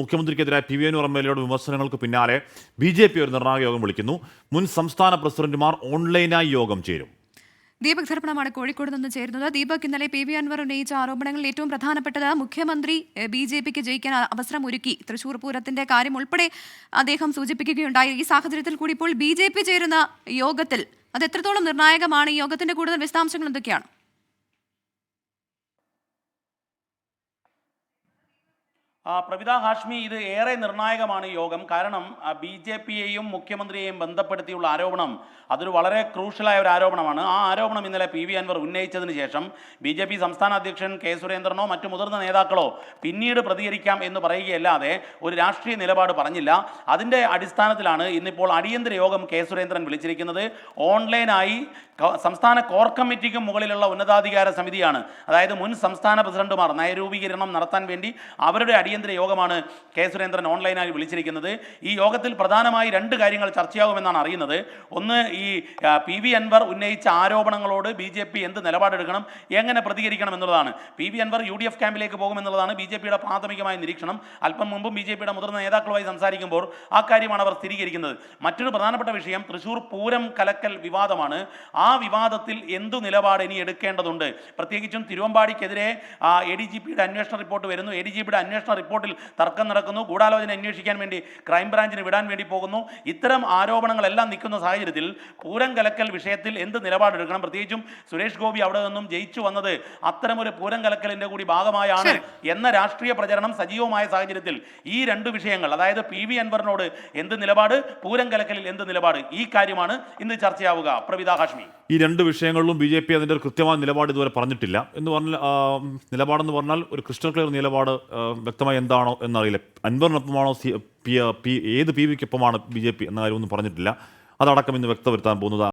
മുഖ്യമന്ത്രിക്കെതിരായ P V Anvar M L എയുടെ വിമർശനങ്ങൾക്ക് പിന്നാലെ ബി ജെ പി ഒരു നിർണായക യോഗം വിളിക്കുന്നു. മുൻ സംസ്ഥാന പ്രസിഡന്റുമാർ ഓൺലൈനായി യോഗം ചേരും. ദീപക് ധർപ്പണമാണ് കോഴിക്കോട് നിന്ന് ചേരുന്നത്. ദീപക് ഇന്നലെ പി വി അൻവർ ഉന്നയിച്ച ആരോപണങ്ങളിൽ ഏറ്റവും പ്രധാനപ്പെട്ടത് മുഖ്യമന്ത്രി ബി ജെ പിക്ക് ജയിക്കാൻ അവസരം ഒരുക്കി. തൃശൂർ പൂരത്തിന്റെ കാര്യം ഉൾപ്പെടെ അദ്ദേഹം സൂചിപ്പിക്കുകയുണ്ടായി. ഈ സാഹചര്യത്തിൽ കൂടി ഇപ്പോൾ ബി ജെ പി ചേരുന്ന യോഗത്തിൽ അത് എത്രത്തോളം നിർണായകമാണ്? ഈ യോഗത്തിന്റെ കൂടുതൽ വിശദാംശങ്ങൾ എന്തൊക്കെയാണ്? പ്രവിത ഹാഷ്മി ഇത് ഏറെ നിർണായകമാണ് യോഗം. കാരണം ബി ജെ പിയെയും മുഖ്യമന്ത്രിയെയും ബന്ധപ്പെടുത്തിയുള്ള ആരോപണം അതൊരു വളരെ ക്രൂഷ്യലായ ഒരു ആരോപണമാണ്. ആ ആരോപണം ഇന്നലെ പി വി അൻവർ ഉന്നയിച്ചതിന് ശേഷം ബി ജെ പി സംസ്ഥാന അധ്യക്ഷൻ കെ സുരേന്ദ്രനോ മറ്റു മുതിർന്ന നേതാക്കളോ പിന്നീട് പ്രതികരിക്കാം എന്ന് പറയുകയല്ലാതെ ഒരു രാഷ്ട്രീയ നിലപാട് പറഞ്ഞില്ല. അതിന്റെ അടിസ്ഥാനത്തിലാണ് ഇന്നിപ്പോൾ അടിയന്തര യോഗം കെ സുരേന്ദ്രൻ വിളിച്ചിരിക്കുന്നത്. ഓൺലൈനായി സംസ്ഥാന കോർ കമ്മിറ്റിക്കും മുകളിലുള്ള ഉന്നതാധികാര സമിതിയാണ്. അതായത് മുൻ സംസ്ഥാന പ്രസിഡന്റുമാർ നയരൂപീകരണം നടത്താൻ വേണ്ടി അവരുടെ അടിയന്തര യോഗമാണ് കെ സുരേന്ദ്രൻ ഓൺലൈനായി വിളിച്ചിരിക്കുന്നത്. ഈ യോഗത്തിൽ പ്രധാനമായി രണ്ട് കാര്യങ്ങൾ ചർച്ചയാകുമെന്നാണ് അറിയുന്നത്. ഒന്ന് ഈ പി വി അൻവർ ഉന്നയിച്ച ആരോപണങ്ങളോട് ബി ജെ പി എന്ത് നിലപാടെടുക്കണം എങ്ങനെ പ്രതികരിക്കണം എന്നുള്ളതാണ്. P V Anvar U D F ക്യാമ്പിലേക്ക് പോകുമെന്നുള്ളതാണ് ബി ജെ പിയുടെ പ്രാഥമികമായ നിരീക്ഷണം. അല്പം മുമ്പും ബി ജെ പിയുടെ മുതിർന്ന നേതാക്കളുമായി സംസാരിക്കുമ്പോൾ ആ കാര്യമാണ് അവർ സ്ഥിരീകരിക്കുന്നത്. മറ്റൊരു പ്രധാനപ്പെട്ട വിഷയം തൃശൂർ പൂരം കലക്കൽ വിവാദമാണ്. ആ വിവാദത്തിൽ എന്തു നിലപാട് ഇനി എടുക്കേണ്ടതുണ്ട്? പ്രത്യേകിച്ചും തിരുവമ്പാടിക്കെതിരെ എ ഡി ജി പിയുടെ അന്വേഷണ റിപ്പോർട്ട് വരുന്നു. എ ഡി ജി പിയുടെ അന്വേഷണ റിപ്പോർട്ടിൽ തർക്കം നടക്കുന്നു. ഗൂഢാലോചന അന്വേഷിക്കാൻ വേണ്ടി ക്രൈംബ്രാഞ്ചിന് വിടാൻ വേണ്ടി പോകുന്നു. ഇത്തരം ആരോപണങ്ങളെല്ലാം നിൽക്കുന്ന സാഹചര്യത്തിൽ പൂരം കലക്കൽ വിഷയത്തിൽ എന്ത് നിലപാടെടുക്കണം? പ്രത്യേകിച്ചും സുരേഷ് ഗോപി അവിടെ നിന്നും ജയിച്ചു വന്നത് അത്തരമൊരു പൂരം കലക്കലിന്റെ കൂടി ഭാഗമായാണ് എന്ന രാഷ്ട്രീയ പ്രചരണം സജീവമായ സാഹചര്യത്തിൽ ഈ രണ്ട് വിഷയങ്ങൾ അതായത് പി വി അൻവറിനോട് എന്ത് നിലപാട് പൂരം കലക്കലിൽ എന്ത് നിലപാട് ഈ കാര്യമാണ് ഇന്ന് ചർച്ചയാവുക. പ്രവിത ഹാഷ്മി. ഈ രണ്ട് വിഷയങ്ങളിലും ബി ജെ പി അതിന്റെ ഒരു കൃത്യമായ നിലപാട് ഇതുവരെ പറഞ്ഞിട്ടില്ല. എന്ന് പറഞ്ഞാൽ നിലപാടെന്ന് പറഞ്ഞാൽ ഒരു ക്രിസ്റ്റൽ ക്ലിയർ നിലപാട് വ്യക്തമായി എന്താണോ എന്നറിയില്ല. അൻവറിനൊപ്പമാണോ സി പി ഏത് പി വിക്കൊപ്പമാണ് ബി ജെ പി എന്ന കാര്യമൊന്നും പറഞ്ഞിട്ടില്ല. അതടക്കം ഇന്ന് വ്യക്തവരുത്താൻ പോകുന്നത്